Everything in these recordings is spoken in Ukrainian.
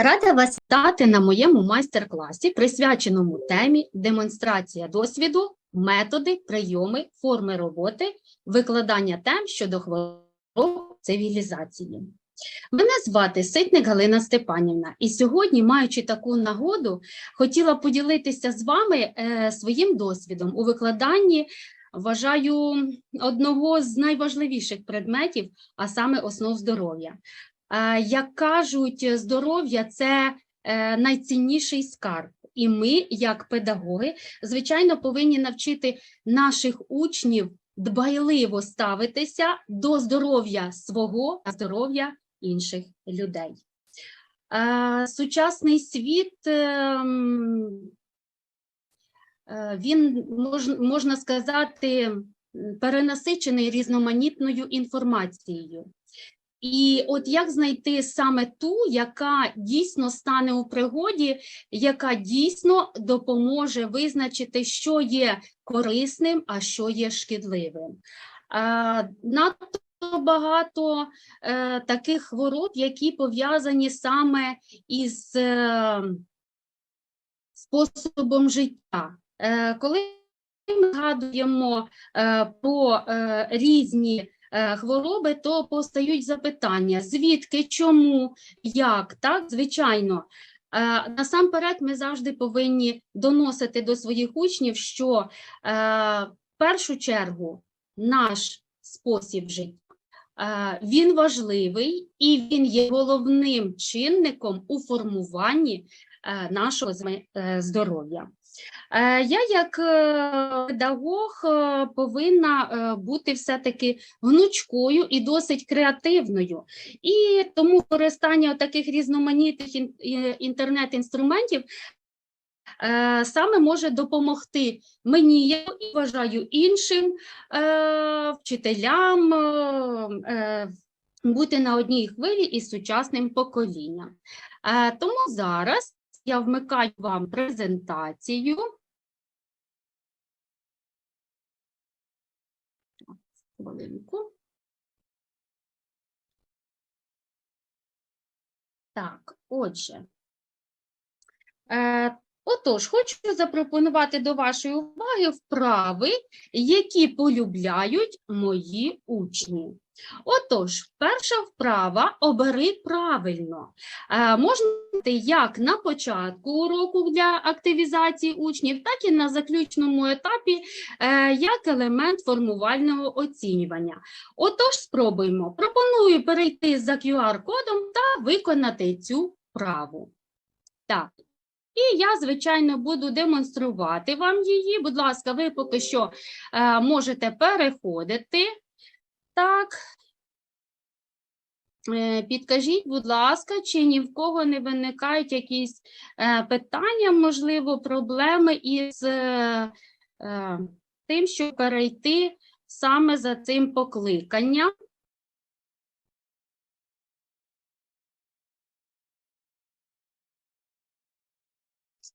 Рада вас вітати на моєму майстер-класі, присвяченому темі демонстрація досвіду, методи, прийоми, форми роботи, викладання тем щодо хвороб цивілізації. Мене звати Ситник Галина Степанівна, і сьогодні, маючи таку нагоду, хотіла поділитися з вами е, своїм досвідом у викладанні, вважаю, одного з найважливіших предметів, а саме основ здоров'я. Е, Як кажуть, здоров'я це е, найцінніший скарб. І ми, як педагоги, звичайно, повинні навчити наших учнів дбайливо ставитися до здоров'я свого та здоров'я інших людей. Е, Сучасний світ ем, е, він можна сказати перенасичений різноманітною інформацією. І от як знайти саме ту, яка дійсно стане у пригоді, яка дійсно допоможе визначити, що є корисним, а що є шкідливим. Надто багато е, таких хвороб, які пов'язані саме із е, способом життя. Е, Коли ми згадуємо е, про е, різні хвороби, то постають запитання: звідки, чому, як, так, звичайно. Е, Насамперед, ми завжди повинні доносити до своїх учнів, що е, в першу чергу наш спосіб життя е, він важливий і він є головним чинником у формуванні е, нашого е, здоров'я. Е, Я, як е, педагог, е, повинна бути все-таки гнучкою і досить креативною. І тому використання таких різноманітних інтернет-інструментів саме може допомогти мені, я вважаю іншим вчителям бути на одній хвилі із сучасним поколінням. Тому зараз я вмикаю вам презентацію. Хвилинку. Так, отже. Отож, хочу запропонувати до вашої уваги вправи, які полюбляють мої учні. Отож, перша вправа обери правильно. Е, Можна як на початку уроку для активізації учнів, так і на заключному етапі е, як елемент формувального оцінювання. Отож, спробуємо. Пропоную перейти за QR-кодом та виконати цю вправу. Так. І я, звичайно, буду демонструвати вам її. Будь ласка, ви поки що е, можете переходити. Так. Е, Підкажіть, будь ласка, чи ні в кого не виникають якісь е, питання, можливо, проблеми із тим, щоб перейти саме за цим покликанням?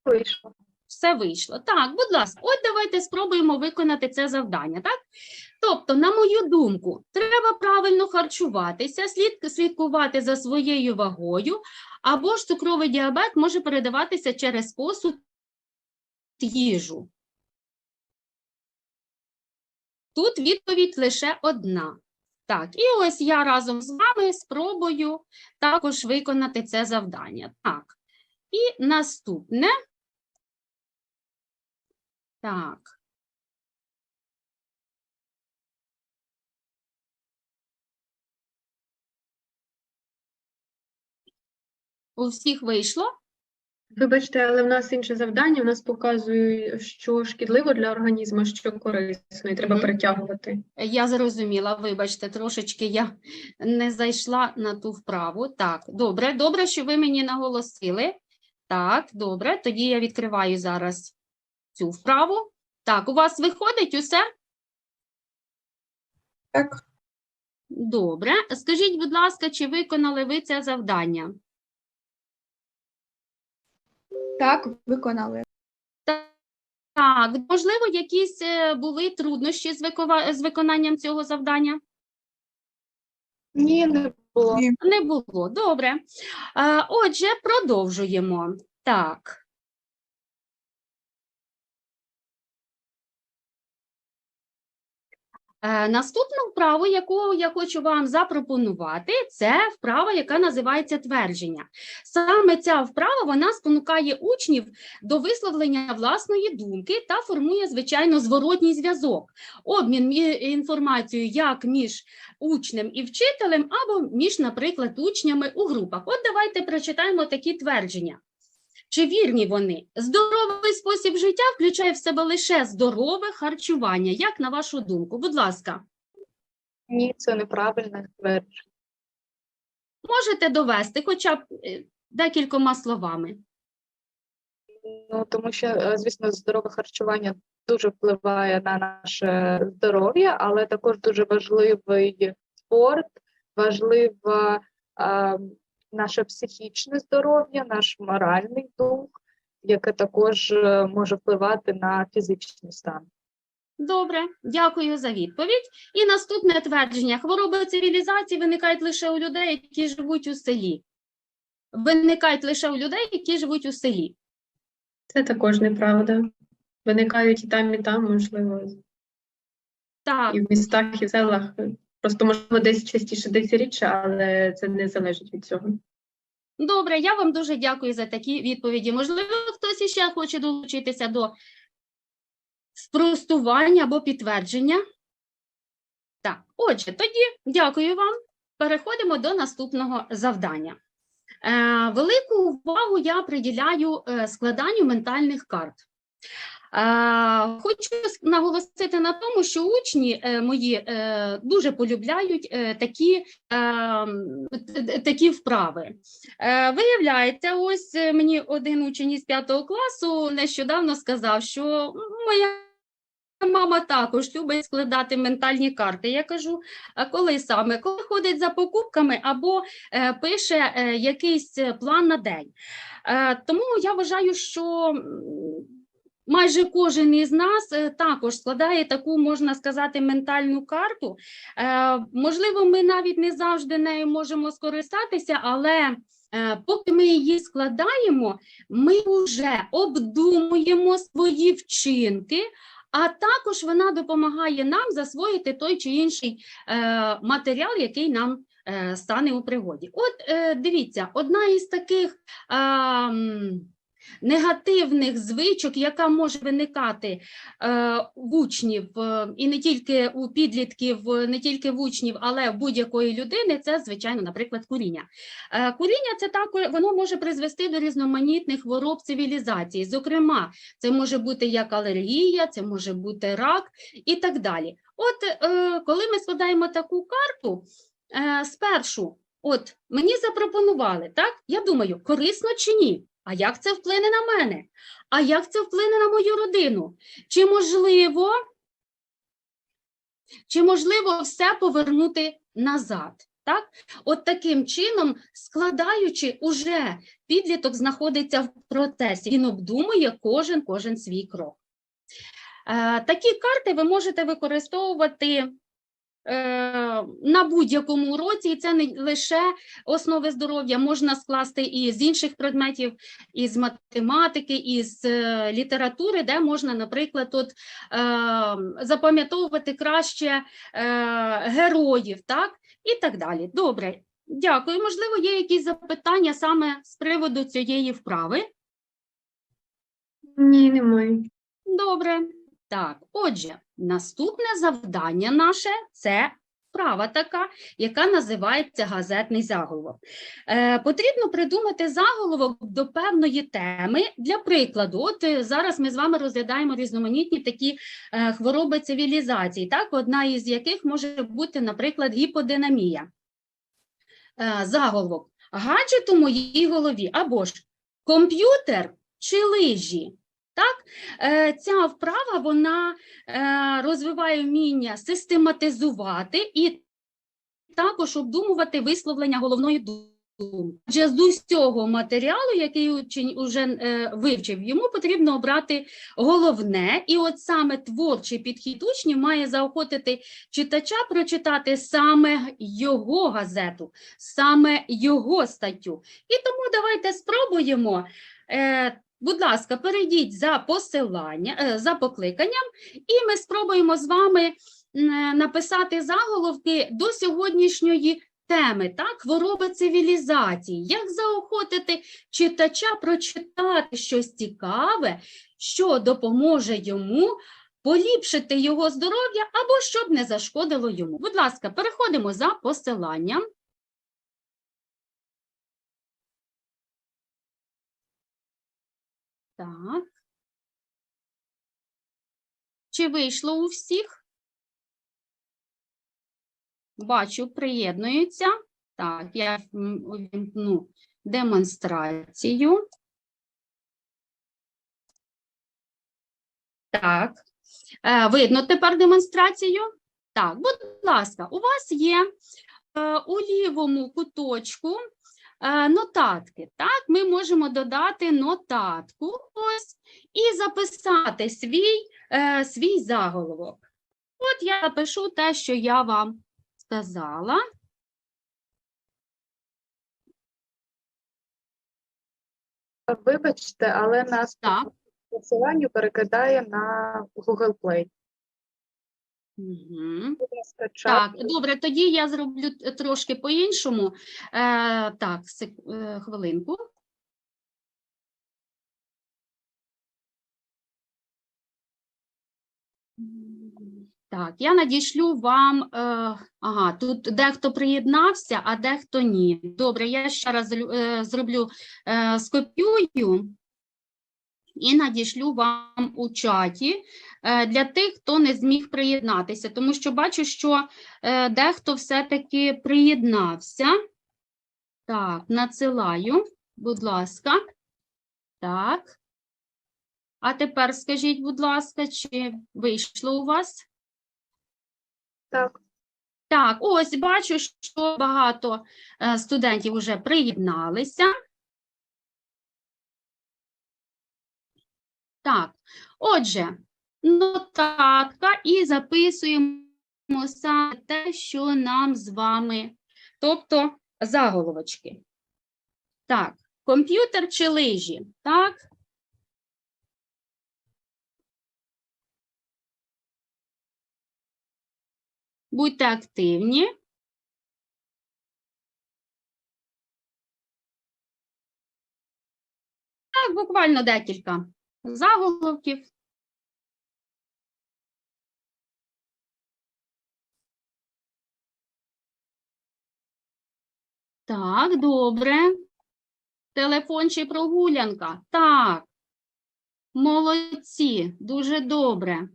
Вийшло. Все вийшло. Так, будь ласка, от давайте спробуємо виконати це завдання, так? Тобто, на мою думку, треба правильно харчуватися, слід слідкувати за своєю вагою, або ж цукровий діабет може передаватися через посуд їжу. Тут відповідь лише одна. Так, і ось я разом з вами спробую також виконати це завдання. Так, і наступне. Так. У всіх вийшло? Вибачте, але в нас інше завдання. У нас показує, що шкідливо для організму, що корисно, і треба перетягувати. Я зрозуміла, вибачте, трошечки я не зайшла на ту вправу. Так, добре, добре, що ви мені наголосили. Так, добре, тоді я відкриваю зараз цю вправу. Так, у вас виходить усе? Так. Добре. Скажіть, будь ласка, чи виконали ви це завдання? Так, виконали. Так, можливо, якісь е, були труднощі з виконанням цього завдання? Ні, не Було. Не було. Добре. Отже, продовжуємо. Так. Наступну вправу, яку я хочу вам запропонувати, це вправа, яка називається твердження. Саме ця вправа вона спонукає учнів до висловлення власної думки та формує, звичайно, зворотній зв'язок, обмін інформацією як між учнем і вчителем, або між, наприклад, учнями у групах. От давайте прочитаємо такі твердження. Чи вірні вони? Здоровий спосіб життя включає в себе лише здорове харчування. Як на вашу думку? Будь ласка, Ні, це неправильне твердження. можете довести хоча б е, декількома словами. Ну, тому що, е, звісно, здорове харчування дуже впливає на наше здоров'я, але також дуже важливий спорт, важливе е, наше психічне здоров'я, наш моральний дух, яке також е, може впливати на фізичний стан. Добре, дякую за відповідь. І наступне твердження: хвороби цивілізації виникають лише у людей, які живуть у селі. Виникають лише у людей, які живуть у селі. Це також неправда. Виникають і там, і там, можливо, Так, і в містах, і в селах. Просто можливо десь частіше, десь рідше, але це не залежить від цього. добре, я вам дуже дякую за такі відповіді. Можливо, хтось іще хоче долучитися до спростування або підтвердження. Так, отже, тоді дякую вам. Переходимо до наступного завдання. Е, велику увагу я приділяю е, складанню ментальних карт. Хочу наголосити на тому, що учні е, мої е, дуже полюбляють е, такі, такі вправи. Виявляється, ось мені один учень із п'ятого класу нещодавно сказав, що моя мама також любить складати ментальні карти. Я кажу, коли саме? Коли ходить за покупками або пише якийсь план на день. Тому я вважаю, що майже кожен із нас е, також складає таку, можна сказати, ментальну карту. Е, можливо, ми навіть не завжди нею можемо скористатися, але е, поки ми її складаємо, ми вже обдумуємо свої вчинки. А також вона допомагає нам засвоїти той чи інший матеріал, який нам стане у пригоді. От дивіться, одна із таких негативних звичок, яка може виникати е, в учнів, е, і не тільки у підлітків, не тільки в учнів, але в будь-якої людини, це, звичайно, наприклад, куріння. Е, куріння це також воно може призвести до різноманітних хвороб цивілізації. Зокрема, це може бути як алергія, це може бути рак і так далі. От коли ми складаємо таку карту, спершу, от мені запропонували, так? Я думаю, корисно чи ні? А як це вплине на мене? А як це вплине на мою родину? Чи можливо, чи можливо все повернути назад? Так? От таким чином, складаючи, уже підліток знаходиться в процесі, він обдумує кожен кожен свій крок. Е, Такі карти ви можете використовувати на будь-якому уроці, і це не лише основи здоров'я, можна скласти і з інших предметів, із математики, із е, літератури, де можна, наприклад, от, е, запам'ятовувати краще е, героїв, так? І так далі. Добре, дякую. Можливо, є якісь запитання саме з приводу цієї вправи? Ні, немає. Добре. Так, отже, наступне завдання наше це вправа така, яка називається газетний заголовок. Е, потрібно придумати заголовок до певної теми. Для прикладу, от е, зараз ми з вами розглядаємо різноманітні такі е, хвороби цивілізації, так, одна із яких може бути, наприклад, гіподинамія. Е, заголовок гаджет у моїй голові або ж комп'ютер чи лижі. Так, Е, ця вправа вона е, розвиває вміння систематизувати і також обдумувати висловлення головної ду- думку. Адже з усього матеріалу, який учень уже е, вивчив, йому потрібно обрати головне, і от саме творчий підхід учнів має заохотити читача прочитати саме його газету, саме його статтю. І тому давайте спробуємо. Будь ласка, перейдіть за посилання, е, за покликанням, і ми спробуємо з вами написати заголовки до сьогоднішньої теми, так, хвороби цивілізації. Як заохотити читача прочитати щось цікаве, що допоможе йому поліпшити його здоров'я або щоб не зашкодило йому. Будь ласка, переходимо за посиланням. Так. Чи вийшло у всіх? Бачу, приєднуються. Так, я увімкну демонстрацію. Так. Е, Видно тепер демонстрацію? Так, будь ласка, у вас є е, у лівому куточку нотатки. Так, ми можемо додати нотатку ось і записати свій, е, свій заголовок. От я напишу те, що я вам сказала. Вибачте, але нас Так. посиланню перекидає на Google Play. Угу. Так, добре, тоді я зроблю трошки по-іншому. Е, так, сек- е, хвилинку. Так, я надішлю вам. Е, ага, тут дехто приєднався, а дехто ні. Добре, я ще раз е, зроблю е, скопіюю і надішлю вам у чаті е, для тих, хто не зміг приєднатися, тому що бачу, що е, дехто все-таки приєднався. Так, надсилаю, будь ласка. Так. А тепер скажіть, будь ласка, чи вийшло у вас? Так. Так, ось бачу, що багато е, студентів вже приєдналися. Так, отже, нотатка і записуємо саме те, що нам з вами, тобто заголовочки. Так, комп'ютер чи лижі, так? Будьте активні. Так, буквально декілька заголовків. Так, добре. Телефон чи прогулянка? Так. Молодці, дуже добре.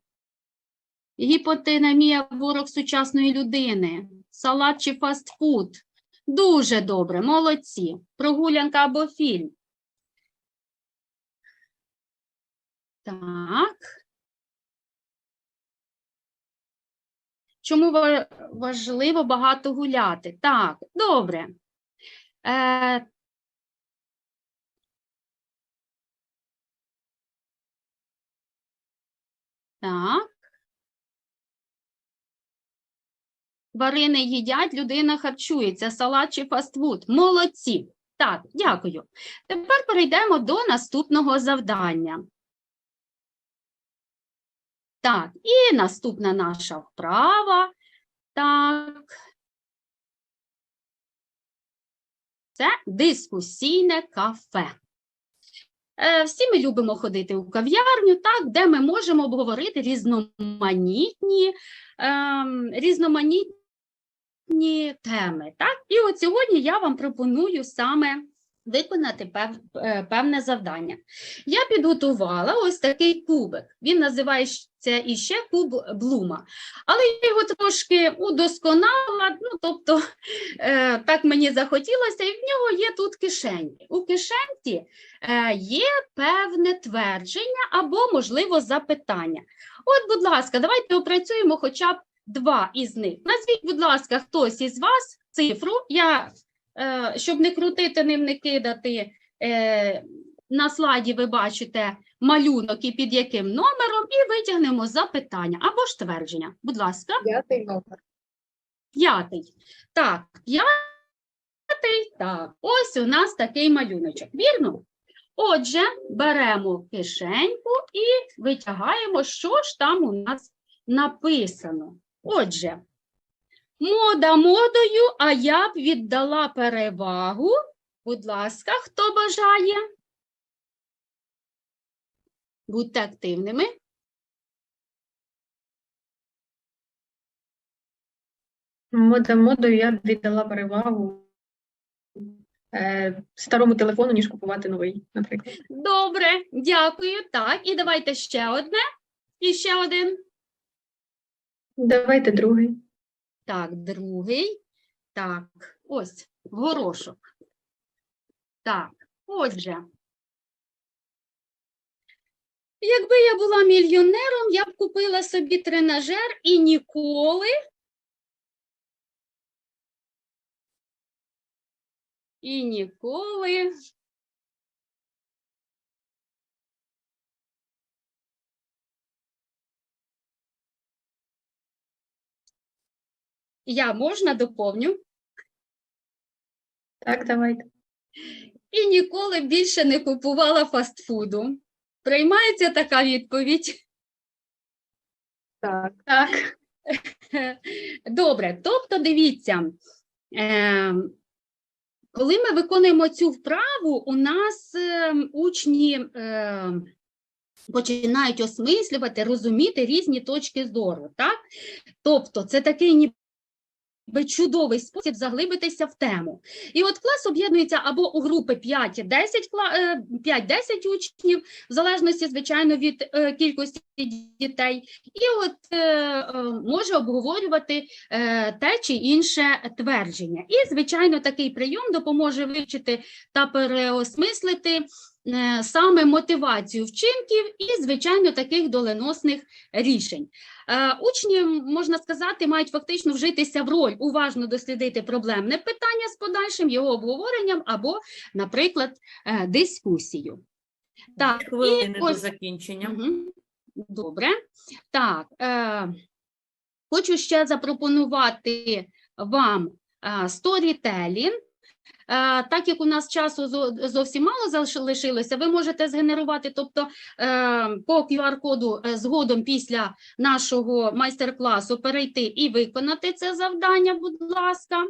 Гіпотинамія ворог сучасної людини. Салат чи фастфуд? Дуже добре, молодці. Прогулянка або фільм. Так. Чому важливо багато гуляти? Так, добре. Е, так. Тварини їдять, людина харчується, салат чи фастфуд. Молодці. Так, дякую. Тепер перейдемо до наступного завдання. Так, і наступна наша вправа. Так. Це дискусійне кафе. Е, Всі ми любимо ходити у кав'ярню, так, де ми можемо обговорити різноманітні, ем, різноманітні теми. Так? І от сьогодні я вам пропоную саме виконати пев, е, певне завдання. Я підготувала ось такий кубик. Він називається іще куб Блума. Але я його трошки удосконалила, ну, тобто е, так мені захотілося, і в нього є тут кишені. У кишенці е, є певне твердження або, можливо, запитання. От, будь ласка, давайте опрацюємо хоча б два із них. Назвіть, будь ласка, хтось із вас цифру. Я е, щоб не крутити ним, не кидати, е, на слайді ви бачите малюнок і під яким номером, і витягнемо запитання або ж твердження. Будь ласка. П'ятий номер. П'ятий. Так, п'ятий. Так, ось у нас такий малюночок. Вірно? Отже, беремо кишеньку і витягаємо, що ж там у нас написано. Отже, мода модою, а я б віддала перевагу. Будь ласка, хто бажає? Будьте активними. Мода модою я б віддала перевагу е, старому телефону, ніж купувати новий, наприклад. Добре, дякую. Так, і давайте ще одне. І ще один. Давайте другий. Так, другий. Так, ось горошок. Так, отже. Якби я була мільйонером, я б купила собі тренажер і ніколи. І ніколи. Я можна доповню. Так, давайте. І ніколи більше не купувала фастфуду. Приймається така відповідь. Так. Так. Добре, тобто дивіться, е, коли ми виконуємо цю вправу, у нас е, учні е, починають осмислювати, розуміти різні точки зору. Так? Тобто, це такий ніби чудовий спосіб заглибитися в тему. І от клас об'єднується або у групи 5-10 кла- е, 5-10 учнів, в залежності, звичайно, від е, кількості дітей, і от е, може обговорювати те чи інше твердження. І, звичайно, такий прийом допоможе вивчити та переосмислити саме мотивацію вчинків і, звичайно, таких доленосних рішень. Е, Учні, можна сказати, мають фактично вжитися в роль, уважно дослідити проблемне питання з подальшим його обговоренням або, наприклад, е, дискусію. Так, Хвилини до закінчення. Добре. Так, е, хочу ще запропонувати вам е, сторітелінг. Е, так як у нас часу зовсім мало залишилося, ви можете згенерувати, тобто е, по QR-коду е, згодом після нашого майстер-класу перейти і виконати це завдання, будь ласка.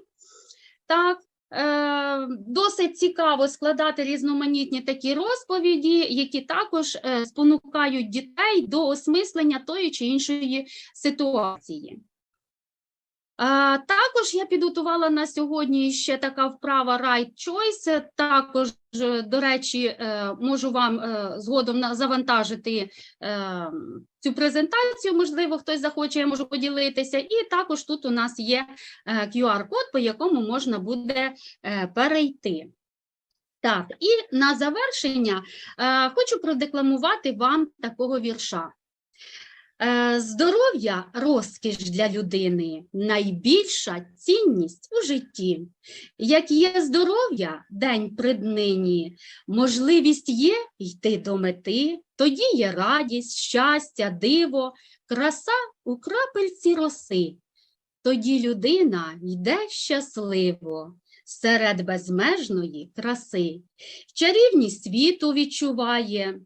Так, досить цікаво складати різноманітні такі розповіді, які також спонукають дітей до осмислення тої чи іншої ситуації. Також я підготувала на сьогодні ще така вправа Right Choice. Також, е, до речі, е, можу вам е, згодом завантажити цю презентацію. Можливо, хтось захоче, я можу поділитися. І також тут у нас є QR-код, по якому можна буде перейти. Так, і на завершення хочу продекламувати вам такого вірша. Е, Здоров'я розкіш для людини, найбільша цінність у житті. Як є здоров'я день при днині, можливість є йти до мети, тоді є радість, щастя, диво, краса у крапельці роси. Тоді людина йде щасливо серед безмежної краси, чарівність світу відчуває,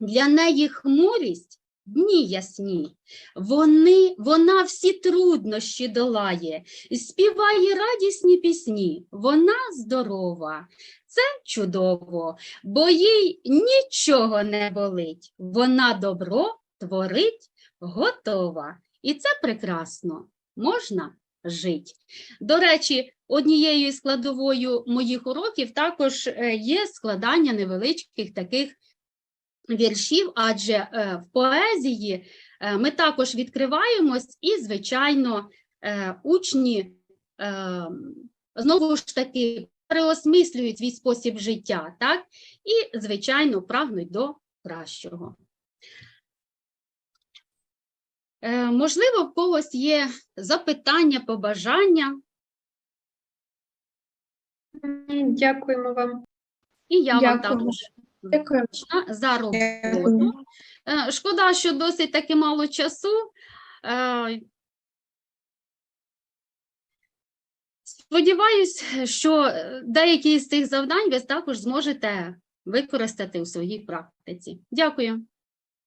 для неї хмурість дні ясні, вони, вона всі труднощі долає, співає радісні пісні, вона здорова, це чудово, бо їй нічого не болить, вона добро творить готова, і це прекрасно, можна жить. До речі, однією складовою моїх уроків також е, є складання невеличких таких віршів, адже е, в поезії е, ми також відкриваємось і, звичайно, е, учні знову ж таки переосмислюють свій спосіб життя, так? І, звичайно, прагнуть до кращого. Можливо, в когось є запитання, побажання. Дякуємо вам. І я вам також Дякую. за роботу. Е, Шкода, що досить таки мало часу. Е, Сподіваюсь, що деякі з цих завдань ви також зможете використати у своїй практиці. Дякую.